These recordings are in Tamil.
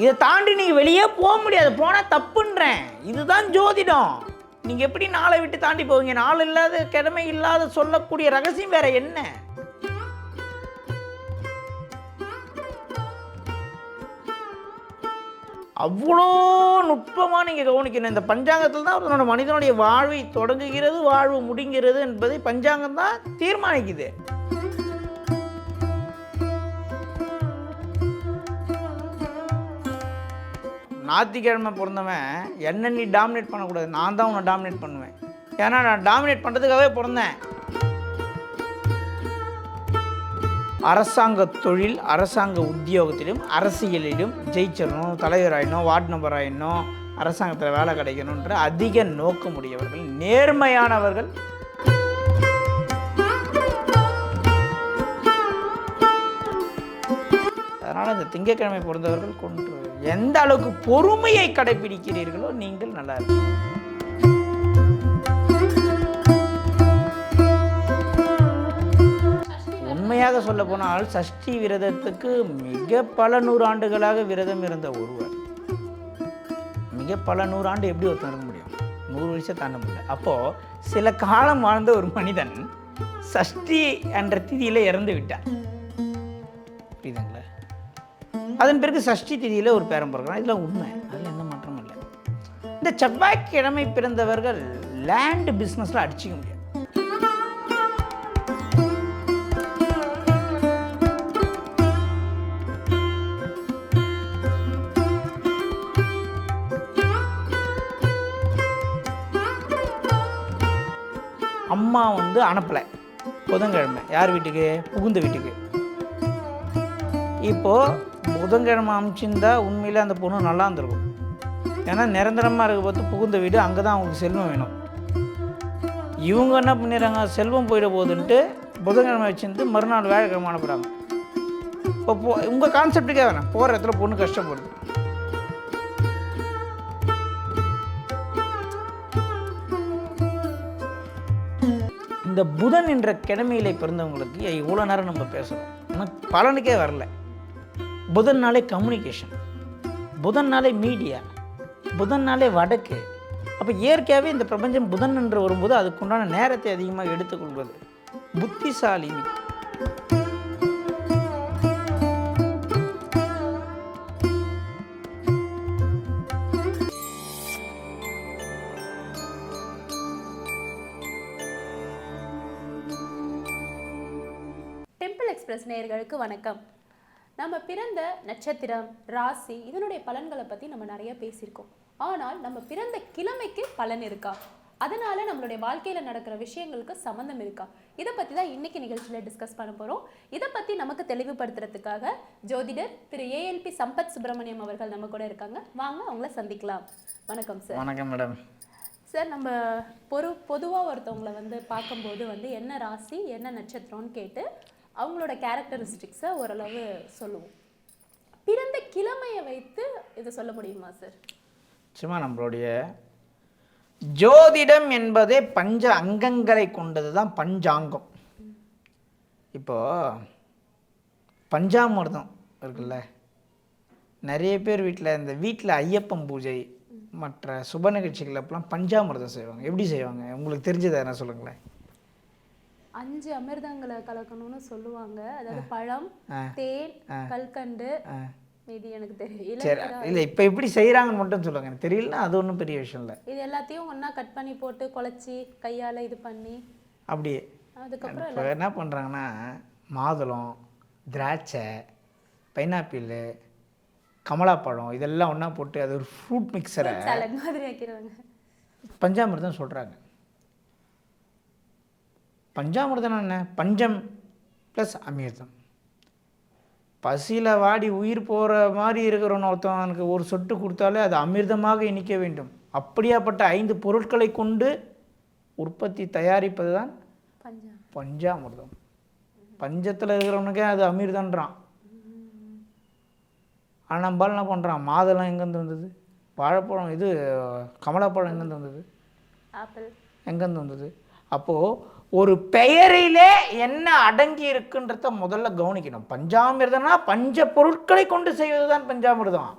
இதை தாண்டி நீங்கள் வெளியே போக முடியாது. போனால் தப்புன்றேன். இதுதான் ஜோதிடம். நீங்கள் எப்படி நாளை விட்டு தாண்டி போவீங்க? நாள் இல்லாத கிழமை இல்லாத சொல்லக்கூடிய ரகசியம் வேற என்ன? அவ்வளோ நுட்பமாக நீங்கள் கவனிக்கணும். இந்த பஞ்சாங்கத்தில் தான் ஒருத்தனோட மனிதனுடைய வாழ்வை தொடங்குகிறது வாழ்வு முடிங்கிறது என்பதை பஞ்சாங்கம் தான் தீர்மானிக்குது. ஞாயிற்றுக்கிழமை பிறந்தவன் என்ன நீ டாமினேட் பண்ணக்கூடாது. நான் தான் உன்னை டாமினேட் பண்ணுவேன். ஏன்னா நான் டாமினேட் பண்ணுறதுக்காகவே பிறந்தேன். அரசாங்க தொழில் அரசாங்க உத்தியோகத்திலும் அரசியலிலும் ஜெயிச்சிடணும் தலைவர் வார்டு மெம்பர் ஆயிடணும் அரசாங்கத்தில் வேலை கிடைக்கணுன்ற அதிக நோக்கமுடையவர்கள் நேர்மையானவர்கள். அதனால் இந்த திங்கட்கிழமை பிறந்தவர்கள் கொண்டு எந்த அளவுக்கு பொறுமையை கடைபிடிக்கிறீர்களோ நீங்கள் நல்லா இருக்கும் உண்மையாக சொல்ல போனால் சஷ்டி விரதத்துக்கு மிக பல நூறாண்டுகளாக விரதம் இருந்த ஒருவர் மிக பல நூறாண்டு எப்படி ஒருத்தன் இருக்க முடியும்? நூறு வருஷம் தாண்ட முடியல. அப்போது சில காலம் வாழ்ந்த ஒரு மனிதன் சஷ்டி என்ற திதியில் இறந்து விட்டார். புரியுதுங்களா? அதன் பிறகு சஷ்டி திதியில் ஒரு பேரம் பிறக்கிறான். இதெல்லாம் உண்மை. அதில் எந்த மாற்றமும் இல்லை. இந்த செவ்வாய்க்கிழமை பிறந்தவர்கள் லேண்டு பிஸ்னஸில் அடிச்சிக்க முடியாது. அம்மா வந்து அனுப்பலை. புதன்கிழமை. யார் வீட்டுக்கு? புகுந்த வீட்டுக்கு. இப்போது புதன்கிழமை அமுச்சிருந்தா உண்மையில் அந்த பொண்ணு நல்லா இருந்திருக்கும். ஏன்னா நிரந்தரமாக இருக்க பார்த்து புகுந்த வீடு அங்கே தான் அவங்களுக்கு செல்வம் வேணும். இவங்க என்ன பண்ணிடுறாங்க? செல்வம் போயிட போகுதுன்ட்டு புதன்கிழமை வச்சுருந்து மறுநாள் வேலைக்கிழமை அனுப்புகிறாங்க இப்போ போ உங்கள் கான்செப்டுக்கே வேணாம். போகிற இடத்துல பொண்ணு கஷ்டப்படுது. இந்த புதன் என்ற கிழமையில பிறந்தவங்களுக்கு இவ்வளோ நேரம் நம்ம பேசுகிறோம் ஆனால் பலனுக்கே வரல. புதன் நாளே கம்யூனிகேஷன் புதன் நாளே மீடியா புதன் நாளே வடக்கு. அப்போ இயற்கையாகவே இந்த பிரபஞ்சம் புதன் என்று வரும்போது அதுக்குண்டான நேரத்தை அதிகமாக எடுத்துக்கொள்வது. புத்திசாலினி டெம்பிள் எக்ஸ்பிரஸ் நேயர்களுக்கு வணக்கம். நம்ம பிறந்த நட்சத்திரம் ராசி இதனுடைய பலன்களை பற்றி நம்ம நிறைய பேசியிருக்கோம். ஆனால் நம்ம பிறந்த கிழமைக்கு பலன் இருக்கா? அதனால நம்மளுடைய வாழ்க்கையில் நடக்கிற விஷயங்களுக்கு சம்மந்தம் இருக்கா? இதை பற்றி தான் இன்னைக்கு நிகழ்ச்சியில் டிஸ்கஸ் பண்ண போகிறோம் இதை பற்றி நமக்கு தெளிவுபடுத்துறதுக்காக ஜோதிடர் திரு ஏஎல்பி சம்பத் சுப்பிரமணியம் அவர்கள் நம்ம கூட இருக்காங்க. வாங்க அவங்கள சந்திக்கலாம். வணக்கம் சார் வணக்கம் மேடம் சார் நம்ம பொறு பொதுவாக ஒருத்தவங்களை வந்து பார்க்கும்போது வந்து என்ன ராசி என்ன நட்சத்திரம்னு கேட்டு அவங்களோட கேரக்டரிஸ்டிக்ஸை ஓரளவு சொல்லுவோம். பிறந்த கிழமையை வைத்து இதை சொல்ல முடியுமா சார் சும்மா நம்மளுடைய ஜோதிடம் என்பதே பஞ்ச அங்கங்களை கொண்டது தான் பஞ்சாங்கம். இப்போ பஞ்சாமிர்தம் இருக்குல்ல நிறைய பேர் வீட்டில் இந்த வீட்டில் ஐயப்பன் பூஜை மற்ற சுப நிகழ்ச்சிகள் அப்பெல்லாம் பஞ்சாமிர்தம் செய்வாங்க. எப்படி செய்வாங்க? உங்களுக்கு தெரிஞ்சதை என்ன சொல்லுங்களேன். அஞ்சு அமிர்தங்களை கலக்கணும்னு சொல்லுவாங்க. அதாவது பழம். தேன் கல்கண்டு. மீதி எனக்கு தெரியல. சரி இல்லை இப்போ எப்படி செய்கிறாங்கன்னு மட்டும் சொல்லுங்க. எனக்கு தெரியலனா அது ஒன்றும் பெரிய விஷயம் இல்லை. இது எல்லாத்தையும் ஒண்ணா கட் பண்ணி போட்டு குழச்சி கையால இது பண்ணி அப்படியே. அதுக்கப்புறம் இப்போ என்ன பண்ணுறாங்கன்னா மாதுளம் திராட்சை பைனாப்பிள் கமலாப்பழம் இதெல்லாம் ஒன்றா போட்டு அது ஒரு ஃப்ரூட் மிக்சரை பஞ்சாமிர்தம் சொல்கிறாங்க பஞ்சாமிர்தம் என்ன? பஞ்சம் ப்ளஸ் அமிர்தம். பசியில் வாடி உயிர் போகிற மாதிரி இருக்கிறவன் ஒருத்தவனுக்கு ஒரு சொட்டு கொடுத்தாலே அது அமிர்தமாக இனிக்க வேண்டும். அப்படியாப்பட்ட ஐந்து பொருட்களை கொண்டு உற்பத்தி தயாரிப்பது தான் பஞ்சா பஞ்சாமிர்தம். பஞ்சத்தில் இருக்கிறவனுக்கே அது அமிர்தன்றான் ஆனால் நம்பால் என்ன பண்ணுறான் மாதுளம் எங்கேருந்து வந்தது? வாழைப்பழம் இது கமலாப்பழம் எங்கேருந்து வந்தது? ஆப்பிள். எங்கேருந்து வந்தது? அப்போது ஒரு பெயரிலே என்ன அடங்கி இருக்குன்றத முதல்ல கவனிக்கணும். பஞ்சாமிர்தம்னா பஞ்ச பொருட்களை கொண்டு செய்வது தான் பஞ்சாமிர்தம்.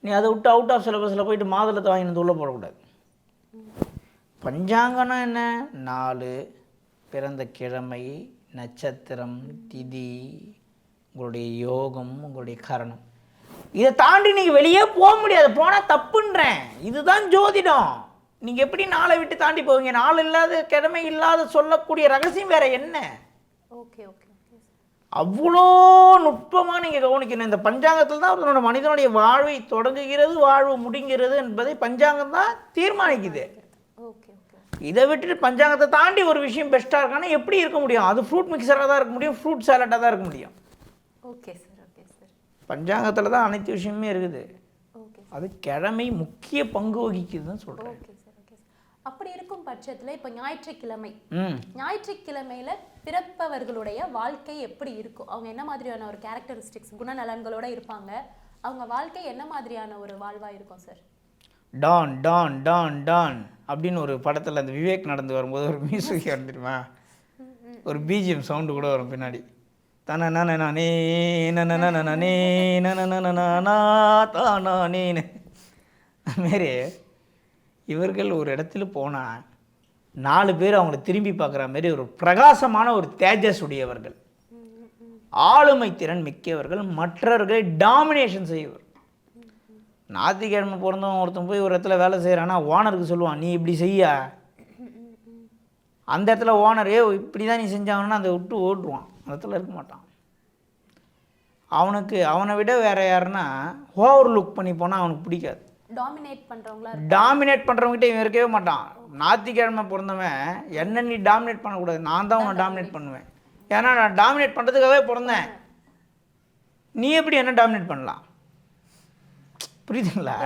நீ அதை விட்டு அவுட் ஆஃப் சிலபஸில் போயிட்டு மாதுளத்தை வாங்கி வந்து உள்ளே போடக்கூடாது. பஞ்சாங்கம்னா என்ன? நாலு பிறந்த கிழமை நட்சத்திரம் திதி உங்களுடைய யோகம் உங்களுடைய கரணம். இதை தாண்டி நீங்கள் வெளியே போக முடியாது. போனால் தப்புன்றேன். இதுதான் ஜோதிடம். நீங்கள் எப்படி நாளை விட்டு தாண்டி போவீங்க? நாள் இல்லாத கிழமை இல்லாத சொல்லக்கூடிய ரகசியம் வேற என்ன? ஓகே ஓகே அவ்வளோ நுட்பமாக நீங்கள் கவனிக்கணும். இந்த பஞ்சாங்கத்தில் தான் ஒருத்தனோட மனிதனுடைய வாழ்வை தொடங்குகிறது வாழ்வு முடிங்கிறது என்பதை பஞ்சாங்கம் தான் தீர்மானிக்குது. இதை விட்டுட்டு பஞ்சாங்கத்தை தாண்டி ஒரு விஷயம் பெஸ்ட்டாக இருக்கான்னா எப்படி இருக்க முடியும்? அது ஃப்ரூட் மிக்சராக தான் இருக்க முடியும் ஃப்ரூட் சாலட்டாக தான் இருக்க முடியும். Okay sir okay sir. பஞ்சாங்கத்தில் தான் அனைத்து விஷயமே இருக்குது. அது கிழமை முக்கிய பங்கு வகிக்குதுன்னு சொல்கிறேன் அப்படி இருக்கும் பட்சத்தில் இப்போ ஞாயிற்றுக்கிழமை. ம். ஞாயிற்றுக்கிழமையில பிறப்பவர்களுடைய வாழ்க்கை எப்படி இருக்கும்? அவங்க என்ன மாதிரியான ஒரு கேரக்டரிஸ்டிக்ஸ் குணநலன்களோட இருப்பாங்க? அவங்க வாழ்க்கை என்ன மாதிரியான ஒரு வாழ்வா இருக்கும் sir Don Don Don Don அப்படின்னு ஒரு படத்தில் அந்த விவேக் நடந்து வரும்போது ஒரு மியூசிக் வந்துடுமா ஒரு பிஜிஎம் சவுண்டு கூட வரும் பின்னாடி. தன நன நானே நன நன இவர்கள் ஒரு இடத்துல போனால் நாலு பேர் அவங்கள திரும்பி பார்க்குற மாதிரி ஒரு பிரகாசமான ஒரு தேஜஸ் உடையவர்கள். ஆளுமை திறன் மிக்கவர்கள் மற்றவர்களை டாமினேஷன் செய்வர். ஞாயிற்றுக்கிழமை பிறந்தவன் ஒருத்தன் போய் ஒரு இடத்துல வேலை செய்கிறான்னா ஓனருக்கு சொல்லுவான் நீ இப்படி செய்ய? அந்த இடத்துல ஓனரே இப்படி தான் நீ செஞ்சாங்கன்னா அதை விட்டு ஓட்டுருவான் அந்த இடத்துல இருக்க மாட்டான். அவனுக்கு அவனை விட வேற யாருன்னா ஓவர் லுக் பண்ணி போனால் அவனுக்கு பிடிக்காது. டாமினேட் பண்றவங்களா டாமினேட் பண்ணுறவங்ககிட்ட இவன் இருக்கவே மாட்டான். ஞாயிற்றுக்கிழமை பிறந்தவன் என்ன நீ டாமினேட் பண்ணக்கூடாது. நான் தான் உன்னை டாமினேட் பண்ணுவேன். ஏன்னா நான் டாமினேட் பண்ணுறதுக்காகவே பிறந்தேன். நீ எப்படி என்ன டாமினேட் பண்ணலாம்? புரியுதுங்களா?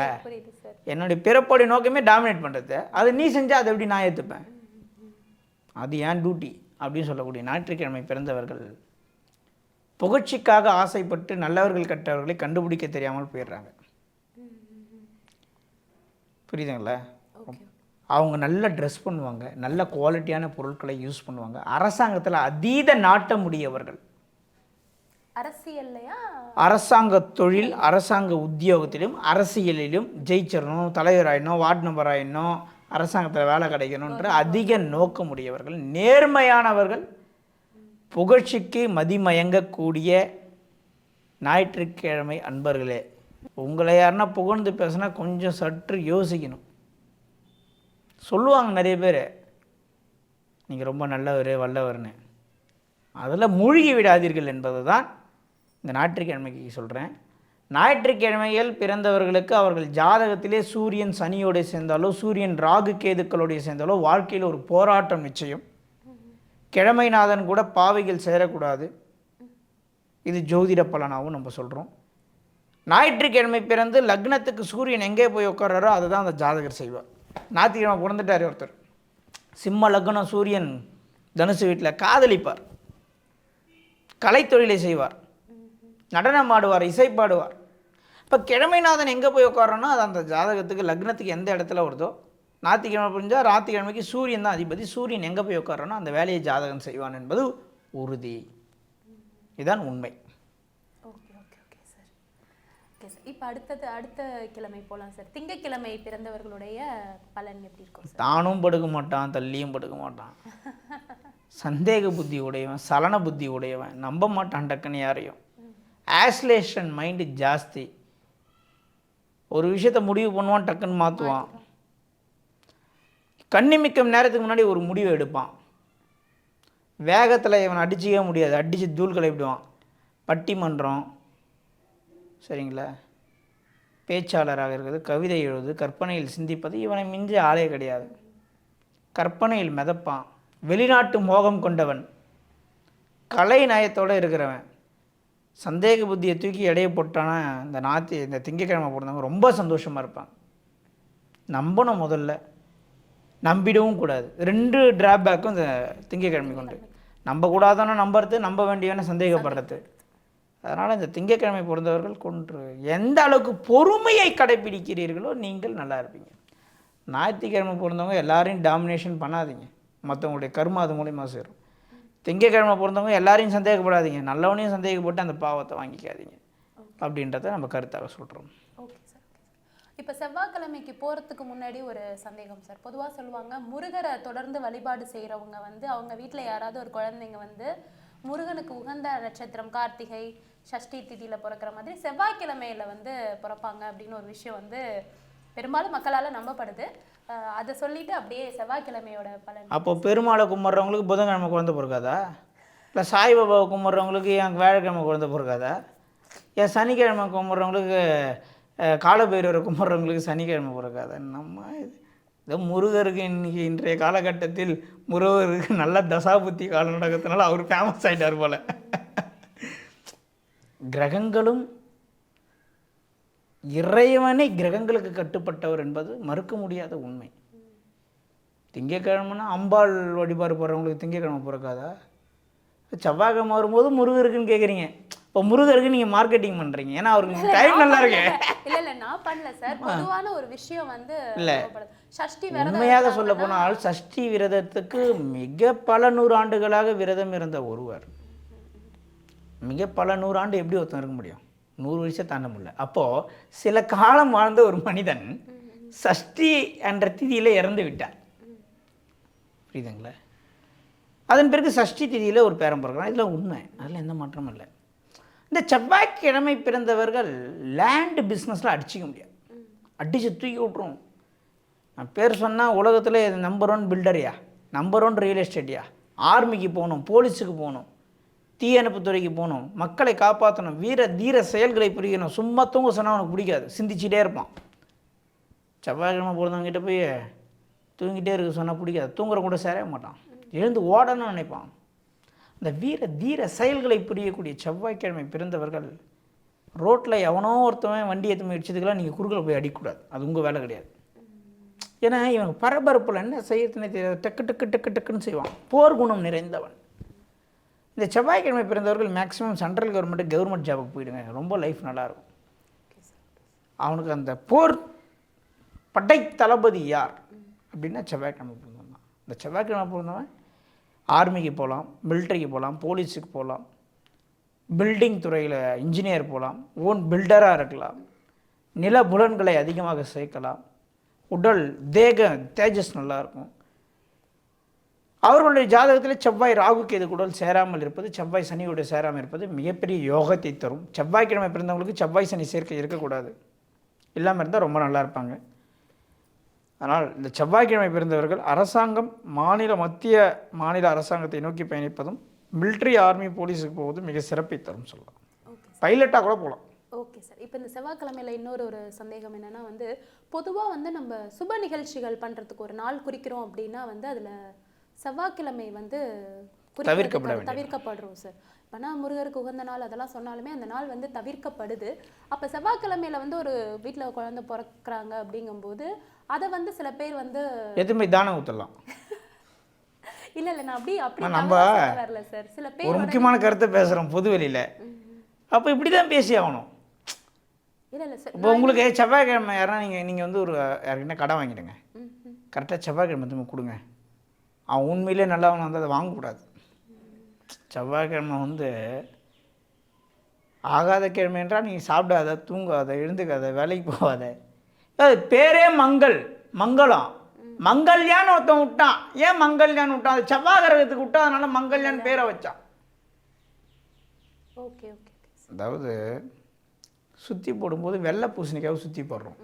என்னுடைய பிறப்போடைய நோக்கமே டாமினேட் பண்ணுறது அது நீ செஞ்சால் அதை எப்படி நான் ஏற்றுப்பேன் அது ஏன் டியூட்டி அப்படின்னு சொல்லக்கூடிய ஞாயிற்றுக்கிழமை பிறந்தவர்கள் புகழ்ச்சிக்காக ஆசைப்பட்டு நல்லவர்கள் கெட்டவர்களை கண்டுபிடிக்க தெரியாமல் போயிடுறாங்க. புரியுதுங்களா? அவங்க நல்ல ட்ரெஸ் பண்ணுவாங்க நல்ல குவாலிட்டியான பொருட்களை யூஸ் பண்ணுவாங்க. அரசாங்கத்தில் அதீத நாட்டமுடையவர்கள் அரசியல்லையா? அரசாங்க தொழில் அரசாங்க உத்தியோகத்திலும் அரசியலிலும் ஜெயிச்சிடணும் தலைவராயிடணும் வார்டு மெம்பர் ஆயிடணும் அரசாங்கத்தில் வேலை கிடைக்கணுன்ற அதிக நோக்கமுடையவர்கள் நேர்மையானவர்கள் புகழ்ச்சிக்கு மதிமயங்கக்கூடிய ஞாயிற்றுக்கிழமை அன்பர்களே. உங்களை யாருன்னா புகழ்ந்து பேசினா கொஞ்சம் சற்று யோசிக்கணும். சொல்லுவாங்க நிறைய பேர் நீங்கள் ரொம்ப நல்லவர் வல்லவர்னு அதில் மூழ்கி விடாதீர்கள் என்பது தான் இந்த ஞாயிற்றுக்கிழமைக்கு சொல்கிறேன் ஞாயிற்றுக்கிழமையில் பிறந்தவர்களுக்கு அவர்கள் ஜாதகத்திலே சூரியன் சனியோடு சேர்ந்தாலோ சூரியன் ராகு கேதுக்களோடைய சேர்ந்தாலோ வாழ்க்கையில் ஒரு போராட்டம் நிச்சயம். கிழமைநாதன் கூட பாவைகள் சேரக்கூடாது. இது ஜோதிட பலனாகவும் நம்ம சொல்கிறோம் ஞாயிற்றுக்கிழமை பிறந்து லக்னத்துக்கு சூரியன் எங்கே போய் உட்கார்றாரோ அதை தான் அந்த ஜாதகர் செய்வார். ஞாயிற்றுக்கிழமை பிறந்துட்டார் ஒருத்தர். சிம்ம லக்னம் சூரியன் தனுசு வீட்டில் காதலிப்பார். கலைத்தொழிலை செய்வார். நடனம் ஆடுவார் இசை பாடுவார். இப்போ கிழமைநாதன் எங்கே போய் உட்காரோன்னா அது அந்த ஜாதகத்துக்கு லக்னத்துக்கு எந்த இடத்துல வருதோ ஞாயிற்றுக்கிழமை புரிஞ்சால் ஞாயிற்றுக்கிழமைக்கு சூரியன் தான் அதிபதி. சூரியன் எங்கே போய் உட்காரோன்னா அந்த வேலையை ஜாதகம் செய்வான் என்பது உறுதி. இதுதான் உண்மை. ஓகே சார் இப்போ அடுத்தது அடுத்த கிழமை போகலாம் சார் திங்கக்கிழமை பிறந்தவர்களுடைய பலன் எப்படி இருக்கும் தானும் படுக்க மாட்டான் தள்ளியும் படுக்க மாட்டான். சந்தேக புத்தி உடையவன் சலன புத்தி உடையவன் நம்ப மாட்டான் டக்குன்னு யாரையும். ஆஸ்லேஷன் மைண்டு ஜாஸ்தி. ஒரு விஷயத்தை முடிவு பண்ணுவான் டக்குன்னு மாற்றுவான் கண்ணிமிக்கம் நேரத்துக்கு முன்னாடி ஒரு முடிவு எடுப்பான். வேகத்தில் இவன் அடிச்சிக்கவே முடியாது. அடித்து தூள் கிளப்பிடுவான் பட்டிமன்றம் சரிங்களா? பேச்சாளராக இருக்கிறது கவிதை எழுது கற்பனையில் சிந்திப்பது இவனை மிஞ்சி ஆளே கிடையாது. கற்பனையில் மிதப்பான். வெளிநாட்டு மோகம் கொண்டவன். கலை நயத்தோடு இருக்கிறவன். சந்தேக புத்தியை தூக்கி எடையை போட்டானா இந்த நாத்தி இந்த திங்கக்கிழமை பிறந்தவங்க ரொம்ப சந்தோஷமாக இருப்பான் நம்பணும் முதல்ல. நம்பிடவும் கூடாது. ரெண்டு டிராபேக்கும் இந்த திங்கக்கிழமைக்கு உண்டு நம்பக்கூடாதான நம்புறது நம்ப வேண்டியவன சந்தேகப்படுறது. அதனால் இந்த திங்கக்கிழமை பிறந்தவர்கள் கொன்று எந்த அளவுக்கு பொறுமையை கடைபிடிக்கிறீர்களோ நீங்கள் நல்லா இருப்பீங்க. ஞாயிற்றுக்கிழமை பிறந்தவங்க எல்லாரையும் டாமினேஷன் பண்ணாதீங்க. மற்றவங்களுடைய கர்மா அது மூலயமா சேரும். திங்கக்கிழமை பிறந்தவங்க எல்லாரையும் சந்தேகப்படாதீங்க. நல்லவனையும் சந்தேகப்பட்டு அந்த பாவத்தை வாங்கிக்காதீங்க. அப்படின்றத நம்ம கருத்தாக சொல்கிறோம் ஓகே சார் இப்போ செவ்வாய்க்கிழமைக்கு போகிறதுக்கு முன்னாடி ஒரு சந்தேகம் சார். பொதுவாக சொல்லுவாங்க முருகரை தொடர்ந்து வழிபாடு செய்கிறவங்க வந்து அவங்க வீட்டில் யாராவது ஒரு குழந்தைங்க வந்து முருகனுக்கு உகந்த நட்சத்திரம் கார்த்திகை சஷ்டி திதியில பிறக்கிற மாதிரி செவ்வாய்க்கிழமையில வந்து பிறப்பாங்க அப்படின்னு ஒரு விஷயம் வந்து பெரும்பாலும் மக்களால் நம்பப்படுது. அதை சொல்லிட்டு அப்படியே செவ்வாய்க்கிழமையோட பலன். அப்போ பெருமாளை கும்பிட்றவங்களுக்கு புதன்கிழமை குழந்தை பிறக்காதா? இல்லை சாய்பாபாவை கும்பிட்றவங்களுக்கு என் வியாழக்கிழமை குழந்தை பிறக்காதா? என் சனிக்கிழமை கும்பிட்றவங்களுக்கு அஹ், காலபைரவரை கும்பிட்றவங்களுக்கு சனிக்கிழமை பிறக்காதா? நம்ம இது இந்த முருகருக்கு இன்னைக்கு இன்றைய காலகட்டத்தில் முருகருக்கு நல்ல தசாபுத்தி காலம் நடக்கிறதுனால அவர் ஃபேமஸ் ஆகிட்டார் போல. கிரகங்களும் இறைவனை கிரகங்களுக்கு கட்டுப்பட்டவர் என்பது மறுக்க முடியாத உண்மை. திங்கக்கிழமைனா அம்பாள் வழிபாடு போடுறவங்களுக்கு திங்கக்கிழமை பிறக்காதா? செவ்வாய்க்கிழமை வரும்போது முருகருக்குன்னு கேட்குறீங்க இப்போ முருகருக்கு நீங்கள் மார்க்கெட்டிங் பண்ணுறீங்க ஏன்னா அவருக்கு டைம் நல்லா இருக்கு. இல்ல இல்ல நான் பண்ணல சார் பொதுவான ஒரு விஷயம் வந்து இல்ல. சஷ்டி உண்மையாக சொல்ல போனால் சஷ்டி விரதத்துக்கு மிக பல நூறாண்டுகளாக விரதம் இருந்த ஒருவர். மிக பல நூறாண்டு எப்படி ஒருத்தன் இருக்க முடியும்? நூறு வருஷம் தாண்ட முடியல. அப்போது சில காலம் வாழ்ந்த ஒரு மனிதன் சஷ்டி என்ற திதியில் இறந்து விட்டார். புரியுதுங்களா? அதன் பிறகு சஷ்டி திதியில் ஒரு பேரம் பிறக்கிறான். இதில் உண்மை. அதில் எந்த மாற்றமும் இல்லை. இந்த செவ்வாய்க்கிழமை பிறந்தவர்கள் லேண்டு பிஸ்னஸில் அடிச்சிக்க முடியாது. அடித்து தூக்கி விட்ருவோம் நான் பேர் சொன்னால் உலகத்தில் நம்பர் ஒன் பில்டரியா நம்பர் ஒன் ரியல் எஸ்டேட்டியா ஆர்மிக்கு போகணும் போலீஸுக்கு போகணும் தீயணைப்புத்துறைக்கு போகணும் மக்களை காப்பாற்றணும் வீர தீர செயல்களை புரியணும். சும்மா தூங்க சொன்னால் அவனுக்கு பிடிக்காது. சிந்திச்சிட்டே இருப்பான். செவ்வாய்க்கிழமை பிறந்தவங்ககிட்ட போய் தூங்கிட்டே இருக்க சொன்னால் பிடிக்காது. தூங்குற கூட சேரவே மாட்டான். எழுந்து ஓடணும்னு நினைப்பான். இந்த வீர தீர செயல்களை புரியக்கூடிய செவ்வாய்க்கிழமை பிறந்தவர்கள் ரோட்டில் எவனோ ஒருத்தவன் வண்டி ஏற்ற போய் நீங்கள் குறுக்கில் போய் அடிக்கக்கூடாது. அது உங்கள் வேலை கிடையாது. ஏன்னா இவன் பரபரப்பில் என்ன செய்யறதுனே தெரியாது. டக்கு டக்கு டக்கு டக்குன்னு செய்வான். போர் குணம் நிறைந்தவன். இந்த செவ்வாய்க்கிழமை பிறந்தவர்கள் மேக்ஸிமம் சென்ட்ரல் கவர்மெண்ட் கவர்மெண்ட் ஜாபுக்கு போயிடுங்க. ரொம்ப லைஃப் நல்லாயிருக்கும். அவனுக்கு அந்த போர் படை தளபதி யார்? அப்படின்னா செவ்வாய்க்கிழமை பிறந்தவன் தான். இந்த செவ்வாய்க்கிழமை பிறந்தவன் ஆர்மிக்கு போகலாம் மிலிட்டரிக்கு போகலாம் போலீஸுக்கு போகலாம் பில்டிங் துறையில் இன்ஜினியர் போகலாம் ஓன் பில்டராக இருக்கலாம் நில புலன்களை அதிகமாக சேர்க்கலாம் உடல் தேக தேஜஸ் நல்லாயிருக்கும் அவர்களுடைய ஜாதகத்தில் செவ்வாய் ராகுக்கு எது உடல் சேராமல் இருப்பது செவ்வாய் சனியோட சேராமல் இருப்பது மிகப்பெரிய யோகத்தை தரும். செவ்வாய்க்கிழமை பிறந்தவங்களுக்கு செவ்வாய் சனி சேர்க்கை இருக்கக்கூடாது. இல்லாமல் இருந்தால் ரொம்ப நல்லா இருப்பாங்க. ஆனால் இந்த செவ்வாய்க்கிழமை பிறந்தவர்கள் அரசாங்கம் மாநில மத்திய மாநில அரசாங்கத்தை நோக்கி பயணிப்பதும் மிலிட்ரி ஆர்மி போலீஸுக்கு போவதும் மிக சிறப்பை தரும் சொல்லலாம். ஓகே பைலட்டாக கூட போகலாம். Okay sir. இப்போ இந்த செவ்வாய்க்கிழமையில இன்னொரு ஒரு சந்தேகம் என்னன்னா வந்து பொதுவா வந்து நம்ம சுப நிகழ்ச்சிகள் பண்றதுக்கு ஒரு நாள் குறிக்கிறோம் அப்படின்னா வந்து அதுல செவ்வாய்க்கிழமை வந்து தவிர்க்கப்பட. தவிர்க்கப்படுறோம் சார். இப்போனா முருகருக்கு உகந்த நாள் அதெல்லாம் சொன்னாலுமே அந்த நாள் வந்து தவிர்க்கப்படுது. அப்ப செவ்வாய்க்கிழமையில வந்து ஒரு வீட்ல குழந்தை பிறக்கிறாங்க அப்படிங்கும்போது அதை வந்து சில பேர் வந்து எதுவுமே தானம் ஊற்றலாம் இல்ல இல்ல நான் அப்படி அப்படி நம்ம வரல சார் சில பேர் ஒரு முக்கியமான கருத்தை பேசுகிறோம் பொது வெளியில். அப்போ இப்படி தான் பேசி ஆகணும். இல்ல இல்ல சார் இப்போ உங்களுக்கு செவ்வாய்க்கிழமை யாருன்னா நீங்கள் நீங்கள் வந்து ஒரு யாருக்கிட்ட கடன் வாங்கிடுங்க. கரெக்டாக செவ்வாய்க்கிழமை திரும்ப கொடுங்க. அவன் உண்மையிலே நல்லவன் வந்து அதை வாங்கக்கூடாது. செவ்வாய்க்கிழமை வந்து ஆகாத கிழமை என்றால் நீ சாப்பிடாத தூங்காத எழுந்துக்காத வேலைக்கு போகாத. அது பேரே மங்கள் மங்களம். மங்கல்யான்னு ஒருத்தன் விட்டான். ஏன் மங்கல்யான்னு விட்டான்? அது செவ்வாய் கிரகத்துக்கு விட்டான் அதனால மங்கல்யான்னு பேரை வச்சான். ஓகே ஓகே அதாவது சுற்றி போடும்போது வெள்ளை பூசணிக்காவை சுற்றி போடுறோம்.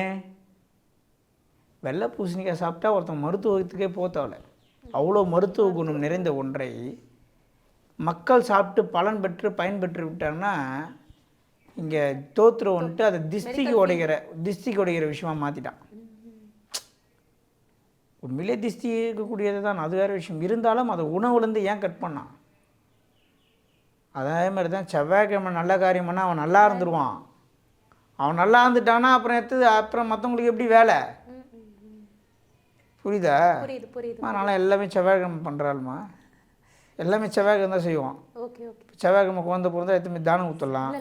ஏன்? வெள்ளை பூசணிக்காய் சாப்பிட்டா ஒருத்தன் மருத்துவத்துக்கே போத்தவல அவ்வளோ மருத்துவ குணம் நிறைந்த ஒன்றை மக்கள் சாப்பிட்டு பலன் பெற்று பயன்பெற்று விட்டாங்கன்னா இங்கே தோத்துரு வந்துட்டு அதை திஸ்திக்கு உடைக்கிற திஸ்திக்கு உடைக்கிற விஷயமா மாற்றிட்டான் உண்மையிலே திஸ்தி இருக்கக்கூடியது தான் அது வேறு விஷயம். இருந்தாலும் அதை உணவுலேருந்து ஏன் கட் பண்ணான்? அதே மாதிரி தான் செவ்வாய்க்கிழமை நல்ல காரியம் பண்ணால் அவன் நல்லா இருந்துருவான். அவன் நல்லா இருந்துட்டானா அப்புறம் எடுத்து அப்புறம் மற்றவங்களுக்கு எப்படி வேலை. புரியுதா? புரியுது புரியுது அதனால் எல்லாமே செவ்வாய்க்கிழமை பண்ணுறாள்மா எல்லாமே செவ்வாய்க்கிழமை தான் செய்வோம். செவ்வாய்க்கிழமை குழந்தை பிறந்தா எத்தனை தானம் ஊற்றலாம்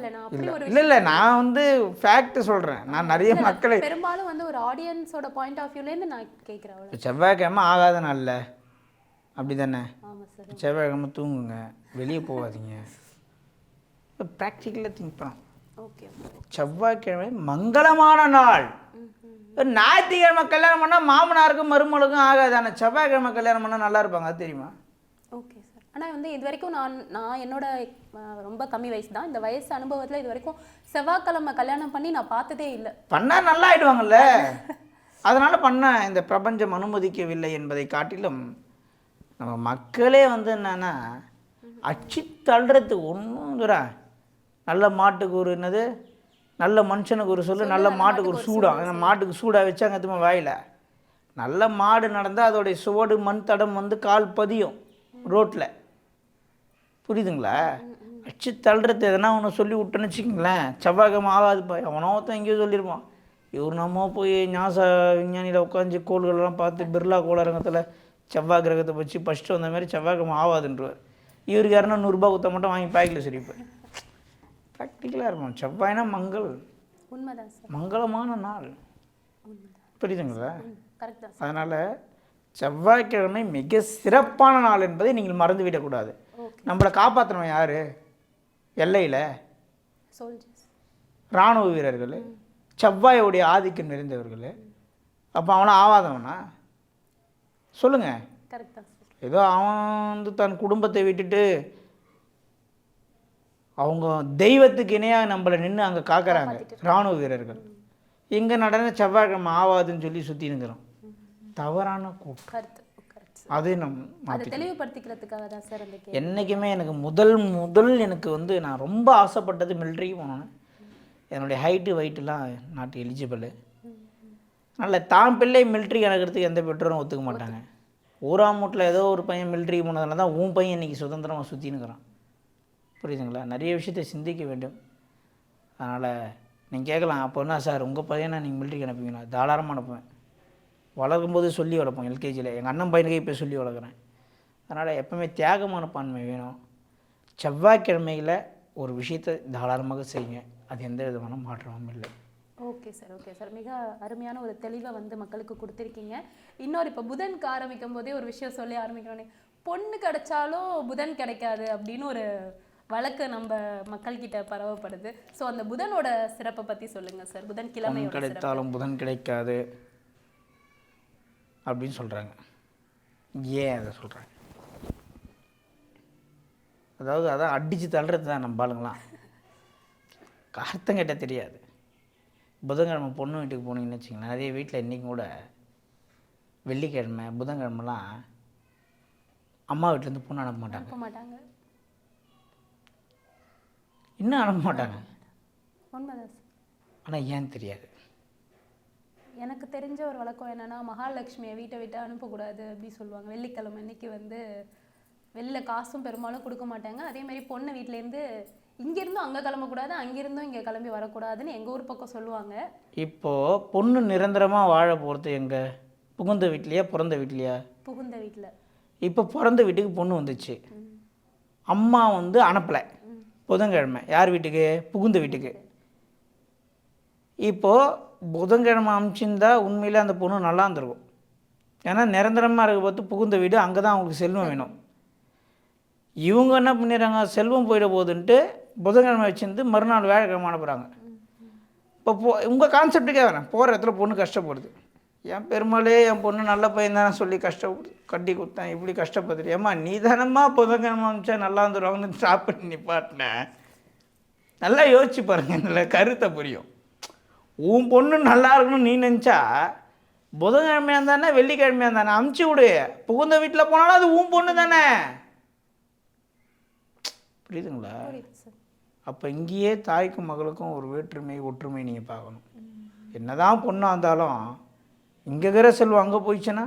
இல்ல இல்ல நான் வந்து ஃபேக்ட் சொல்கிறேன் நான் நிறைய மக்களை பெரும்பாலும் வந்து ஒரு ஆடியன்ஸோட பாயிண்ட் ஆஃப் வியூல இருந்து நான் இப்போ செவ்வாய்க்கிழமை ஆகாத நாளில். அப்படி தானே செவ்வாய்க்கிழமை தூங்குங்க. வெளியே போகாதீங்க. ப்ராக்டிக்கலாக திங்க் பண்ணலாம். செவ்வாய்க்கிழமை மங்களமான நாள். ஞாயிற்றுக்கிழமை கல்யாணம் பண்ணால் மாமனாருக்கும் மருமகளுக்கும் ஆகாது. ஆனால் செவ்வாய்க்கிழமை கல்யாணம் பண்ணால் நல்லா இருப்பாங்க. அது தெரியுமா? Okay sir. ஆனால் வந்து இது வரைக்கும் நான் நான் என்னோட ரொம்ப கம்மி வயசு தான். இந்த வயசு அனுபவத்தில் இது வரைக்கும் செவ்வாய்க்கிழமை கல்யாணம் பண்ணி நான் பார்த்ததே இல்லை. பண்ணால் நல்லா ஆயிடுவாங்கல்ல? அதனால் பண்ண இந்த பிரபஞ்சம் அனுமதிக்கவில்லை என்பதை காட்டிலும் நம்ம மக்களே வந்து என்னன்னா அச்சு தள்ளுறது ஒன்றும் நல்ல மாட்டுக்கு ஒரு என்னது? நல்ல மனுஷனுக்கு ஒரு சொல்லு நல்ல மாட்டுக்கு ஒரு சூடம் ஏன்னா மாட்டுக்கு சூடாக வச்சாங்க எதுவுமே வாயில. நல்ல மாடு நடந்தால் அதோடைய சுவடு மண் தடம் வந்து கால் பதியும் ரோட்டில் புரியுதுங்களா? அச்சு தள்ளுறது எதனா ஒன்று சொல்லி விட்டேன்னு வச்சுக்கோங்களேன். செவ்வாய்க்கிழமை ஆகாதுப்பா. எவனோ ஒருத்தன் எங்கேயோ சொல்லியிருப்பான் இவர் நம்ம போய் ஞாச விஞ்ஞானியில் உட்காந்து கோள்களெல்லாம் பார்த்து பிர்லா கோளரங்கத்தில் செவ்வாய் கிரகத்தை வச்சு ஃபஸ்ட்டு வந்த மாதிரி செவ்வாய்க்கிழமை ஆகாதுன்றவர் இவருக்கு யாருன்னா நூறுரூபா கொடுத்தா மட்டும் வாங்கி பேக்கில் சிரிப்பார் ப்ராக்டிக்கலாக இருக்கும். செவ்வாய்னா மங்கள். உண்மைதான் சார். மங்களமான நாள். புரியுதுங்களா? அதனால் செவ்வாய்க்கிழமை மிக சிறப்பான நாள் என்பதை நீங்கள் மறந்துவிடக்கூடாது நம்மளை காப்பாற்றணும் யார்? எல்லையில் இராணுவ வீரர்கள் செவ்வாயோடைய ஆதிக்கம் நிறைந்தவர்கள். அப்போ அவனை ஆவாதவனா? சொல்லுங்கள் ஏதோ அவன் வந்து தன் குடும்பத்தை விட்டுட்டு அவங்க தெய்வத்துக்கு இணையாக நம்மளை நின்று அங்கே காக்கறாங்க. இராணுவ வீரர்கள். இங்கே நடன செவ்வாய்க்கிழமை ஆவாதுன்னு சொல்லி சுற்றி நிற்கிறோம் தவறான கருத்து அது நம் அதை தெளிவுபடுத்திக்கிறதுக்காக தான் சார் என்றைக்குமே எனக்கு முதல் முதல் எனக்கு வந்து நான் ரொம்ப ஆசைப்பட்டது மிலிட்ரிக்கு போனோன்னு. என்னுடைய ஹைட்டு வெயிட்டெல்லாம் நாட்டு எலிஜிபிள் நல்ல தான் பிள்ளை மிலிட்ரிக்கு அனுக்கிறதுக்கு எந்த பெற்றோரும் ஒத்துக்க மாட்டாங்க. ஊராம் வீட்டில் ஏதோ ஒரு பையன் மிலிட்ரிக்கு போனதுனால தான் உன் பையன் இன்றைக்கி சுதந்திரமாக சுற்றினுக்கிறான் புரியுதுங்களா? நிறைய விஷயத்தை சிந்திக்க வேண்டும். அதனால் நீங்கள் கேட்கலாம் அப்போ என்ன சார்? உங்கள் பையனை நீங்கள் மிலிட்ரிக்கு அனுப்புவீங்களா? தாராளமாக அனுப்புவேன். வளர்க்கும் போது சொல்லி வளர்ப்போம் எல்கேஜியில் எங்கள் அண்ணன் பையனுக்கே இப்போ சொல்லி வளர்க்குறேன். அதனால் எப்பவுமே தியாகமான பான்மை வேணும். செவ்வாய்க்கிழமையில் ஒரு விஷயத்தை தாராளமாக செய்யுங்க. அது எந்த விதமான மாற்றமும் இல்லை. Okay sir okay sir. மிக அருமையான ஒரு தெளிவை வந்து மக்களுக்கு கொடுத்துருக்கீங்க. இன்னொரு இப்போ புதனுக்கு ஆரம்பிக்கும் போதே ஒரு விஷயம் சொல்லி ஆரம்பிக்கிறோன்னே பொண்ணு கிடைச்சாலும் புதன் கிடைக்காது அப்படின்னு ஒரு வழக்கு நம்ம மக்கள்கிட்ட பரவப்படுது. ஸோ அந்த புதனோட சிறப்பை பற்றி சொல்லுங்க சார் புதன் சிறப்பு கிடைத்தாலும் புதன் கிடைக்காது அப்படின்னு சொல்கிறாங்க ஏன் அதை சொல்கிறாங்க அதாவது அதான் அடித்து தள்ளுறது தான் நம்ம ஆளுங்களாம் அர்த்தம் கேட்டால் தெரியாது. புதன்கிழமை பொண்ணு வீட்டுக்கு போனீங்கன்னு வச்சுங்களேன் நிறைய வீட்டில் இன்றைக்கும் கூட வெள்ளிக்கிழமை புதன்கிழமெல்லாம் அம்மா வீட்டிலேருந்து பொண்ணு அனுப்ப மாட்டாங்க. அனுப்ப மாட்டாங்க. இன்னும் அனுப்ப மாட்டாங்க. உண்மைதான் ஆனால் ஏன் தெரியாது? எனக்கு தெரிஞ்ச ஒரு வழக்கம் என்னன்னா மகாலட்சுமியை வீட்டை விட்டு அனுப்பக்கூடாது அப்படி சொல்லுவாங்க. வெள்ளிக்கிழமை அன்னைக்கு வந்து வெளில காசும் பெரும்பாலும் கொடுக்க மாட்டாங்க. அதே மாதிரி பொண்ணு வீட்டிலேருந்து இங்கேருந்தும் அங்கே கிளம்பக்கூடாது அங்கேருந்தும் இங்கே கிளம்பி வரக்கூடாதுன்னு எங்கள் ஊர் பக்கம் சொல்லுவாங்க. இப்போது பொண்ணு நிரந்தரமாக வாழ போகிறது எங்கே? புகுந்த வீட்லையா பிறந்த வீட்லையா? புகுந்த வீட்டில் இப்போ பிறந்த வீட்டுக்கு பொண்ணு வந்துச்சு. அம்மா வந்து அனுப்பலை. புதன்கிழமை. யார் வீட்டுக்கு? புகுந்த வீட்டுக்கு. இப்போது புதன்கிழமை அமிச்சிருந்தா உண்மையிலே அந்த பொண்ணு நல்லா இருந்திருக்கும். ஏன்னா நிரந்தரமாக இருக்க பார்த்து புகுந்த வீடு அங்கே தான் அவங்களுக்கு செல்வம் வேணும். இவங்க என்ன பண்ணிடுறாங்க? செல்வம் போயிட போகுதுன்ட்டு புதன்கிழமை வச்சுருந்து மறுநாள் வேலைக்கிழமை அனுப்புகிறாங்க இப்போ போ உங்கள் கான்செப்டுக்கே வரேன். போகிற இடத்துல பொண்ணு கஷ்டப்படுது. என் பெருமாளே என் பொண்ணு நல்ல பையன் தானே சொல்லி கஷ்டப்படுது கட்டி கொடுத்தேன். இப்படி கஷ்டப்படுது ஏம்மா நீ தானம்மா அமிச்சா நல்லா இருந்துருவாங்கன்னு ஸ்டாப் பண்ணி நிப்பாட்டினேன் நல்லா யோசிச்சு பாருங்க இதில் கருத்தை புரியும். உன் பொண்ணு நல்லா இருக்கணும்னு நீ நினச்சா புதன்கிழமையாக இருந்தானே வெள்ளிக்கிழமையாக இருந்தானே அமுச்சு விடு. புகுந்த வீட்டில் போனாலும் அது உன் பொண்ணு தானே. புரியுதுங்களா? அப்போ இங்கேயே தாய்க்கும் மகளுக்கும் ஒரு வேற்றுமை ஒற்றுமை நீங்கள் பார்க்கணும். என்னதான் பொண்ணாக இருந்தாலும் இங்கே இருக்கிற செல்வம் அங்கே போயிடுச்சுன்னா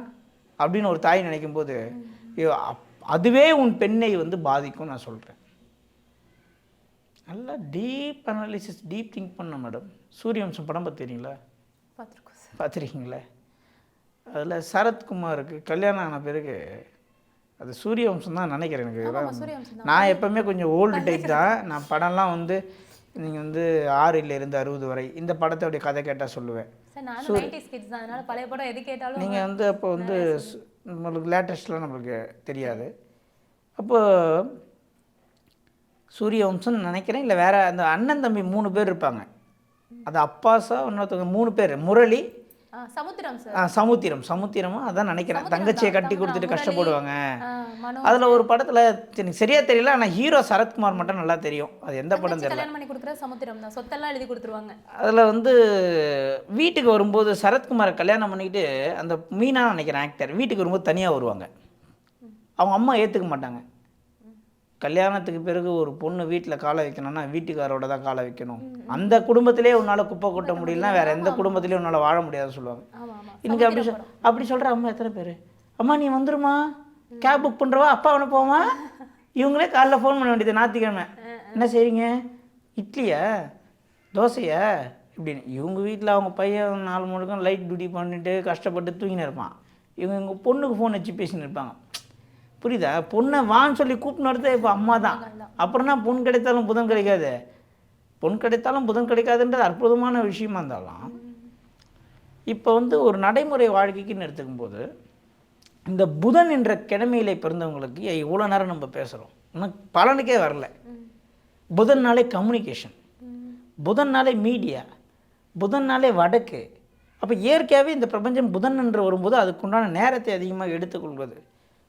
அப்படின்னு ஒரு தாய் நினைக்கும் போது ஐயோ, அப்- அதுவே உன் பெண்ணை வந்து பாதிக்கும் நான் சொல்கிறேன் நல்லா டீப் அனாலிசிஸ் டீப் திங்க் பண்ண மேடம் சூரியவம்சம் படம் பார்த்துறீங்களா பார்த்துருக்கீங்களா? அதில் சரத்குமாருக்கு கல்யாணம் ஆன பிறகு அது சூரியவம்சம் தான் நினைக்கிறேன் எனக்கு. நான் எப்பவுமே கொஞ்சம் ஓல்டு டைப் தான். நான் படம்லாம் வந்து நீங்கள் வந்து ஆறில் இருந்து அறுபது வரை இந்த படத்தோடைய கதை கேட்டால் சொல்லுவேன். நானும் நைன்டிஸ் கிட்ஸ் தான். அதனால பழைய படம் எது கேட்டாலும் நீங்கள் வந்து அப்போ வந்து நம்மளுக்கு லேட்டஸ்ட்லாம் நம்மளுக்கு தெரியாது. அப்போ சூரிய வம்சம்னு நினைக்கிறேன். இல்லை வேற அந்த அண்ணன் தம்பி மூணு பேர் இருப்பாங்க. அது அப்பாசா இன்னொருத்தவங்க மூணு பேர். முரளி சமுத்திரம் சார் ஆ, சமுத்திரம். சமுத்திரமா அதான் நினைக்கிறேன். தங்கச்சியை கட்டி கொடுத்துட்டு கஷ்டப்படுவாங்க. அதில் ஒரு படத்தில் எனக்கு சரியா தெரியல ஆனால் ஹீரோ சரத்குமார் மட்டும் நல்லா தெரியும். அது எந்த படம் தெரியல. சமுத்திரம் தான். சொத்தெல்லாம் எழுதி கொடுத்துருவாங்க. அதில் வந்து வீட்டுக்கு வரும்போது சரத்குமாரை கல்யாணம் பண்ணிக்கிட்டு அந்த மீனா நினைக்கிறேன் ஆக்டர் வீட்டுக்கு வரும்போது தனியாக வருவாங்க. அவங்க அம்மா ஏற்றுக்க மாட்டாங்க. கல்யாணத்துக்கு பிறகு ஒரு பொண்ணு வீட்டில் காலை வைக்கணும்னா வீட்டுக்காரோட தான் காலை வைக்கணும். அந்த குடும்பத்திலே உன்னால் குப்பை கொட்ட முடியலன்னா வேற எந்த குடும்பத்திலையும் உன்னால் வாழ முடியாதுன்னு சொல்லுவாங்க. இன்னைக்கு அப்படி சொல் அப்படி சொல்கிற அம்மா எத்தனை பேர்? அம்மா நீ வந்துருமா? கேப் புக் பண்ணுறவா அப்பா அவனை போமா இவங்களே காலைல ஃபோன் பண்ண வேண்டியது ஞாயிற்றுக்கிழமை. என்ன செய்றீங்க? இட்லியா? தோசையா? இப்படின்னு. இவங்க வீட்டில் அவங்க பையன் நாலு முழுக்கம் லைட் டியூட்டி பண்ணிட்டு கஷ்டப்பட்டு தூங்கின்னு இருப்பான். இவங்க எங்கள் பொண்ணுக்கு ஃபோன் வச்சு பேசின்னு இருப்பாங்க. புரியுதா? பொண்ணை வான்னு சொல்லி கூப்பிட்டு இப்போ அம்மா தான் அப்புறம்னா பொன் கிடைத்தாலும் புதன் கிடைக்காது? பொன் கிடைத்தாலும் புதன் கிடைக்காதுன்றது அற்புதமான விஷயமா இருந்தாலும் இப்போ வந்து ஒரு நடைமுறை வாழ்க்கைக்குன்னு எடுத்துக்கும் போது இந்த புதன் என்ற கிழமையில பிறந்தவங்களுக்கு இவ்வளோ நேரம் நம்ம பேசுகிறோம் இன்னும் பலனுக்கே வரல. புதன்னாலே கம்யூனிகேஷன் புதன்னாலே மீடியா புதன்னாலே வடக்கு. அப்போ இயற்கையாகவே இந்த பிரபஞ்சம் புதன் என்று வரும்போது அதுக்குண்டான நேரத்தை அதிகமாக எடுத்துக்கொள்வது.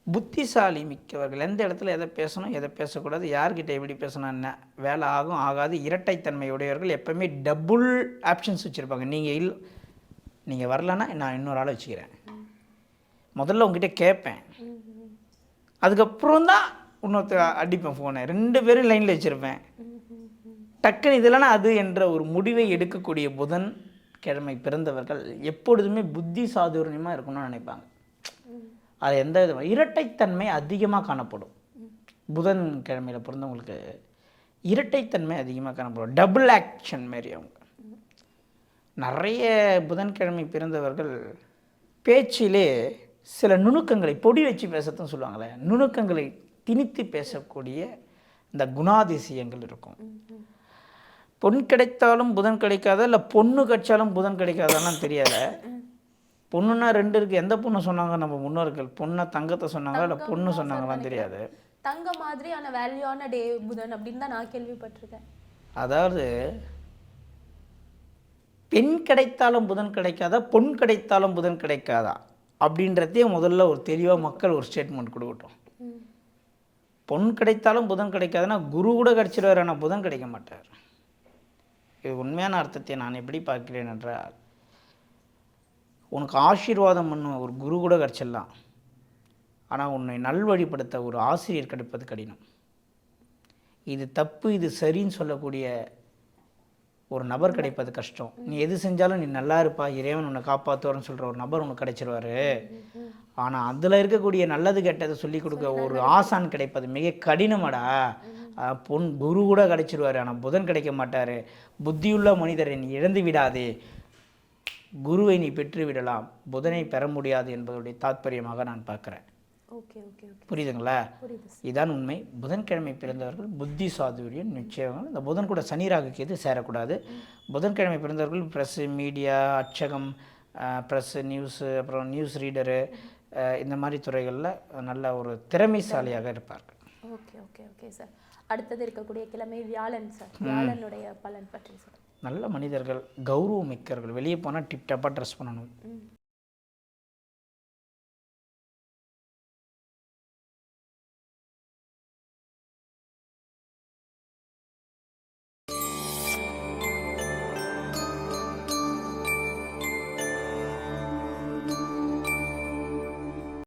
புத்திசாலி மிக்கவர்கள். எந்த இடத்துல எதை பேசணும் எதை பேசக்கூடாது யார்கிட்ட எப்படி பேசணும் என்ன வேலை ஆகும் ஆகாது இரட்டைத்தன்மை உடையவர்கள் டபுள் ஆப்ஷன்ஸ் வச்சுருப்பாங்க. நீங்கள் இல் நீங்கள் வரலன்னா நான் இன்னொரு ஆளை வச்சுக்கிறேன். முதல்ல உங்ககிட்ட கேட்பேன். அதுக்கப்புறம் தான் இன்னொருத்த அடிப்பேன் ஃபோனை ரெண்டு பேரும் லைனில் வச்சுருப்பேன். டக்குன்னு இதெல்லாம் அது என்ற ஒரு முடிவை எடுக்கக்கூடிய புதன் கிழமை பிறந்தவர்கள் எப்பொழுதுமே புத்தி சாதுரியமாக இருக்கணும்னு நினைப்பாங்க. அது எந்த விதமாக இரட்டைத்தன்மை அதிகமாக காணப்படும். புதன் கிழமையில் பிறந்தவங்களுக்கு இரட்டைத்தன்மை அதிகமாக காணப்படும். டபுள் ஆக்ஷன் மாரி அவங்க. நிறைய புதன்கிழமை பிறந்தவர்கள் பேச்சிலே சில நுணுக்கங்களை பொடி வச்சு பேசத்தான் சொல்லுவாங்களே நுணுக்கங்களை திணித்து பேசக்கூடிய இந்த குணாதிசயங்கள் இருக்கும். பொன் கிடைத்தாலும் புதன் கிடைக்காத இல்லை பொண்ணு கிடைச்சாலும் புதன் கிடைக்காதான்னு தெரியாத? பொண்ணுன்னா ரெண்டு இருக்குது எந்த பொண்ணு சொன்னாங்க? நம்ம முன்னோர்கள். பொண்ணை தங்கத்தை சொன்னாங்களா? இல்லை பொண்ணு சொன்னாங்களான்னு தெரியாது. தங்க மாதிரியான வேல்யூவான டே புதன் அப்படின்னு தான் நான் கேள்விப்பட்டிருக்கேன். அதாவது பெண் கிடைத்தாலும் புதன் கிடைக்காதா? பொன் கிடைத்தாலும் புதன் கிடைக்காதா? அப்படின்றதே முதல்ல ஒரு தெளிவாக மக்கள் ஒரு ஸ்டேட்மெண்ட் கொடுக்கட்டும். பொன் கிடைத்தாலும் புதன் கிடைக்காதுன்னா குரு கூட கிடைச்சிருவார் ஆனால் புதன் கிடைக்க மாட்டார். இது உண்மையான அர்த்தத்தை நான் எப்படி பார்க்கிறேன் என்றால் உனக்கு ஆசீர்வாதம் பண்ண ஒரு குரு கூட கிடைச்சிடலாம். ஆனால் உன்னை நல்வழிப்படுத்த ஒரு ஆசிரியர் கிடைப்பது கடினம். இது தப்பு இது சரின்னு சொல்லக்கூடிய ஒரு நபர் கிடைப்பது கஷ்டம். நீ எது செஞ்சாலும் நீ நல்லா இருப்பா இறைவன் உன்னை காப்பாற்றுவார்னு சொல்கிற ஒரு நபர் உனக்கு கிடைச்சிருவாரு. ஆனால் அதில் இருக்கக்கூடிய நல்லது கெட்டதை சொல்லி கொடுக்க ஒரு ஆசான் கிடைப்பது மிக கடினமாடா. பொன் குரு கூட கிடைச்சிருவாரு ஆனால் புதன் கிடைக்க மாட்டார். புத்தியுள்ள மனிதரை நீ இழந்து விடாதே. குருவை நீ பெற்று விடலாம் புதனை பெற முடியாது என்பதுடைய தாத்பரியமாக நான் பார்க்குறேன். Okay okay okay. புரியுதுங்களா? புரியுது இதான் உண்மை. புதன்கிழமை பிறந்தவர்கள் புத்தி சாதுரியம் நிச்சயம் இந்த புதன் கூட சனி ராகு கேது சேரக்கூடாது. புதன்கிழமை பிறந்தவர்கள் ப்ரெஸ்ஸு மீடியா அச்சகம் ப்ரெஸ்ஸு நியூஸு அப்புறம் நியூஸ் ரீடரு இந்த மாதிரி துறைகளில் நல்ல ஒரு திறமைசாலியாக இருப்பார்கள். ஓகே ஓகே ஓகே சார் அடுத்தது இருக்கக்கூடிய கிழமை வியாழன் சார் வியாழனுடைய பலன் பற்றி சார் நல்ல மனிதர்கள் கௌரவமிக்கர்கள் வெளியே போனால் டிப்டாப்பாக ட்ரெஸ் பண்ணணும்.